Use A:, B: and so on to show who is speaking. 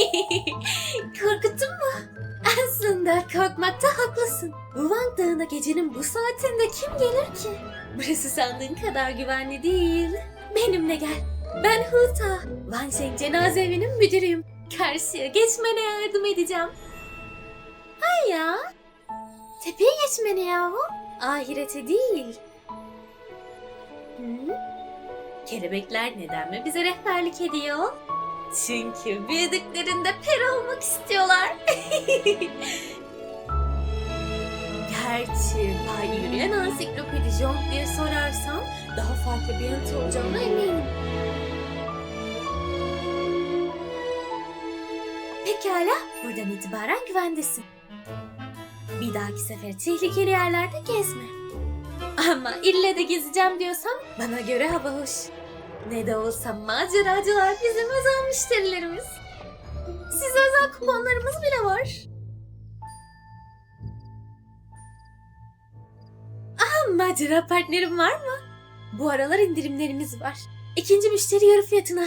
A: Korkuttun mu? Aslında korkmakta haklısın. Wang Dağı'na gecenin bu saatinde kim gelir ki? Burası sandığın kadar güvenli değil. Benimle gel. Ben Huta. Wang Sheng cenaze evinin müdürüyüm. Karşıya geçmene yardım edeceğim. Hay ya. Tepeye geçmene yahu. Ahirete değil. Hı? Kelebekler neden mi bize rehberlik ediyor? Çünkü büyüdüklerinde peri olmak istiyorlar. Gerçi Bay Yürüyen Ansiklopedi Jong diye sorarsan daha farklı bir yanıt olacağına eminim. Pekala, buradan itibaren güvendesin. Bir dahaki sefer tehlikeli yerlerde gezme. Ama ille de gezeceğim diyorsam bana göre hava hoş. Ne de olsa maceracılar bizim özel müşterilerimiz. Size özel kuponlarımız bile var. Aha macera partnerim var mı? Bu aralar indirimlerimiz var. İkinci müşteri yarı fiyatına.